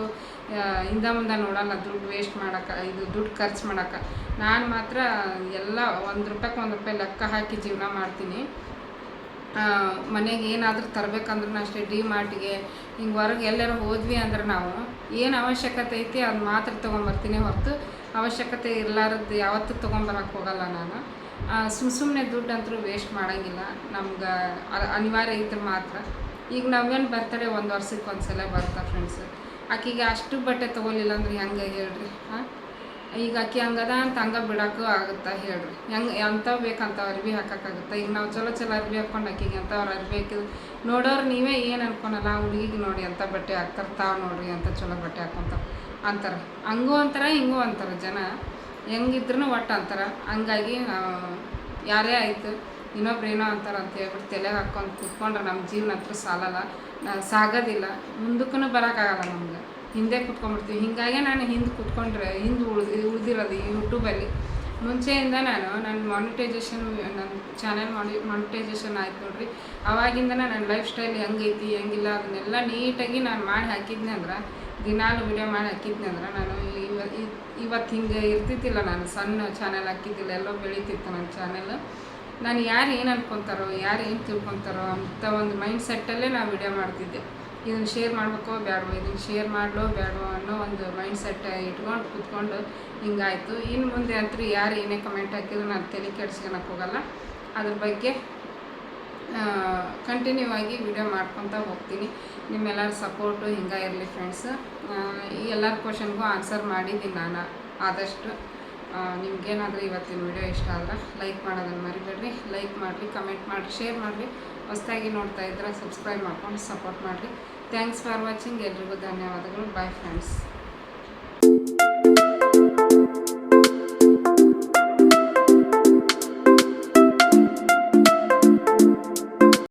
ಹಿಂದ ಮುಂದೆ ನೋಡಲ್ಲ, ದುಡ್ಡು ವೇಸ್ಟ್ ಮಾಡೋಕೆ, ಇದು ದುಡ್ಡು ಖರ್ಚು ಮಾಡೋಕೆ. ನಾನು ಮಾತ್ರ ಎಲ್ಲ ಒಂದು ರೂಪಾಯಿಗೆ ಒಂದು ರೂಪಾಯಿ ಲೆಕ್ಕ ಹಾಕಿ ಜೀವನ ಮಾಡ್ತೀನಿ. ಮನೆಗೆ ಏನಾದರೂ ತರಬೇಕಂದ್ರೂ ಅಷ್ಟೇ ಡಿ ಮಾರ್ಟಿಗೆ ಹಿಂಗೆ ಹೊರಗೆ ಎಲ್ಲರೂ ಹೋದ್ವಿ ಅಂದ್ರೆ ನಾವು, ಏನು ಅವಶ್ಯಕತೆ ಐತಿ ಅದು ಮಾತ್ರ ತೊಗೊಂಬರ್ತೀನಿ ಹೊರತು, ಅವಶ್ಯಕತೆ ಇರಲಾರದ್ದು ಯಾವತ್ತೂ ತೊಗೊಂಬರಕ್ಕೆ ಹೋಗಲ್ಲ ನಾನು. ಸುಮ್ಮ ಸುಮ್ಮನೆ ದುಡ್ಡು ಅಂತೂ ವೇಸ್ಟ್ ಮಾಡೋಂಗಿಲ್ಲ. ನಮ್ಗೆ ಅನಿವಾರ್ಯ ಇದ್ರೆ ಮಾತ್ರ. ಈಗ ನಾವೇನು ಬರ್ತಡೆ ಒಂದು ವರ್ಷಕ್ಕೆ ಒಂದು ಸಲ ಬರ್ತಾ ಫ್ರೆಂಡ್ಸ್ ಆಕಿಗೆ ಅಷ್ಟು ಬಟ್ಟೆ ತೊಗೊಲಿಲ್ಲ ಅಂದ್ರೆ ಹೆಂಗೆ ಹೇಳ್ರಿ, ಹಾಂ? ಈಗ ಅಕ್ಕಿ ಹಂಗದ ಅಂತ ಹಂಗೆ ಬಿಡೋಕ್ಕೂ ಆಗುತ್ತಾ ಹೇಳ್ರಿ. ಹೆಂಗೆ, ಎಂಥವು ಬೇಕಂತ ಅರ್ಬಿ ಹಾಕೋಕ್ಕಾಗುತ್ತೆ ಈಗ ನಾವು ಚಲೋ ಚಲೋ ಅರ್ಬಿ ಹಾಕ್ಕೊಂಡು ಅಕ್ಕಿಗೆ ಎಂಥವ್ರು ಅರ್ಬಿ ಹಾಕಿದ್ರು ನೋಡೋರು ನೀವೇ ಏನು ಅನ್ಕೊಳಲ್ಲ ಹುಡುಗಿಗೆ ನೋಡಿ ಅಂಥ ಬಟ್ಟೆ ಹಾಕ್ತಾರೆ ತಾವು ನೋಡ್ರಿ ಅಂತ ಚಲೋ ಬಟ್ಟೆ ಹಾಕೊಂತ ಅಂತಾರೆ. ಹಂಗೂ ಅಂತಾರೆ, ಹಿಂಗೂ ಅಂತಾರೆ ಜನ. ಹೆಂಗಿದ್ರು ಒಟ್ಟು ಅಂತಾರೆ. ಹಂಗಾಗಿ ಯಾರೇ ಆಯಿತು, ಇನ್ನೊಬ್ರು ಏನೋ ಅಂತಾರೆ ಅಂತ ಹೇಳ್ಬಿಟ್ಟು ತಲೆಗೆ ಹಾಕ್ಕೊಂಡು ಕುತ್ಕೊಂಡ್ರೆ ನಮ್ಮ ಜೀವನ ಹತ್ರ ಸಾಲಲ್ಲ. ಸಾಗೋದಿಲ್ಲ. ಮುಂದಕ್ಕೂ ಬರೋಕ್ಕಾಗಲ್ಲ ನಮ್ಗೆ. ಹಿಂದೆ ಕುತ್ಕೊಂಡ್ಬಿಡ್ತೀವಿ. ಹೀಗಾಗಿ ನಾನು ಹಿಂದೆ ಕುತ್ಕೊಂಡ್ರೆ, ಹಿಂದೆ ಉಳ್ದು, ಉಳಿದಿರೋದು ಈ ಯೂಟ್ಯೂಬಲ್ಲಿ. ಮುಂಚೆಯಿಂದ ನಾನು ನನ್ನ ಮಾನಿಟೈಸೇಷನ್ ನನ್ನ ಚಾನೆಲ್ ಮಾಡಿ ಮಾನಿಟೈಸೇಷನ್ ಆಯ್ತು ನೋಡ್ರಿ. ಅವಾಗಿಂದ ನನ್ನ ಲೈಫ್ ಸ್ಟೈಲ್ ಹೆಂಗೈತಿ, ಹೆಂಗಿಲ್ಲ, ಅದನ್ನೆಲ್ಲ ನೀಟಾಗಿ ನಾನು ಮಾಡಿ ಹಾಕಿದ್ನಿ ಅಂದ್ರೆ ದಿನಾಲು ವಿಡಿಯೋ ಮಾಡಿ ಹಾಕಿದ್ನಿ ಅಂದ್ರೆ ನಾನು ಇವ ಇವತ್ತು ಹಿಂಗೆ ಇರ್ತಿದ್ದಿಲ್ಲ ನಾನು. ಸಣ್ಣ ಚಾನೆಲ್ ಹಾಕಿದ್ದಿಲ್ಲ, ಎಲ್ಲೋ ಬೆಳೀತಿತ್ತು ನನ್ನ ಚಾನೆಲ್ ನಾನು ಯಾರು ಏನು ಅನ್ಕೊತಾರೋ, ಯಾರು ಏನು ತಿಳ್ಕೊತಾರೋ ಅಂತ ಒಂದು ಮೈಂಡ್ ಸೆಟ್ಟಲ್ಲೇ ನಾನು ವಿಡಿಯೋ ಮಾಡ್ತಿದ್ದೆ. ಇದನ್ನು ಶೇರ್ ಮಾಡ್ಬೇಕೋ ಬೇಡವೋ ಇದನ್ನು ಶೇರ್ ಮಾಡಲೋ ಬೇಡವೋ ಅನ್ನೋ ಒಂದು ಮೈಂಡ್ ಸೆಟ್ ಇಟ್ಕೊಂಡು ಕೂತ್ಕೊಂಡು ಹಿಂಗಾಯಿತು. ಇನ್ನು ಮುಂದೆ ಅಂತೂ ಯಾರು ಏನೇ ಕಮೆಂಟ್ ಹಾಕಿದ್ರು ನಾನು ತಲೆ ಕೆಡ್ಸ್ಕೊಳಕ್ಕೆ ಹೋಗಲ್ಲ. ಅದ್ರ ಬಗ್ಗೆ ಕಂಟಿನ್ಯೂ ಆಗಿ ವಿಡಿಯೋ ಮಾಡ್ಕೊತ ಹೋಗ್ತೀನಿ. ನಿಮ್ಮೆಲ್ಲರ ಸಪೋರ್ಟು ಹಿಂಗೆ ಇರಲಿ ಫ್ರೆಂಡ್ಸ್ ಈ ಎಲ್ಲರ ಕ್ವಶನ್ಗೂ ಆನ್ಸರ್ ಮಾಡಿದ್ದೀನಿ ನಾನು. ಆದಷ್ಟು ನಿಮ್ಗೇನಾದರೂ ಇವತ್ತಿನ ವಿಡಿಯೋ ಇಷ್ಟ ಆದ್ರೆ ಲೈಕ್ ಮಾಡೋದನ್ನು ಮರಿಬೇಡ್ರಿ. ಲೈಕ್ ಮಾಡಿರಿ ಕಮೆಂಟ್ ಮಾಡಿರಿ ಶೇರ್ ಮಾಡಿರಿ ಹೊಸದಾಗಿ ನೋಡ್ತಾ ಇದ್ರೆ ಸಬ್ಸ್ಕ್ರೈಬ್ ಮಾಡ್ಕೊಂಡು ಸಪೋರ್ಟ್ ಮಾಡಿರಿ ಥ್ಯಾಂಕ್ಸ್ ಫಾರ್ ವಾಚಿಂಗ್ ಎಲ್ರಿಗೂ ಧನ್ಯವಾದಗಳು. Bye friends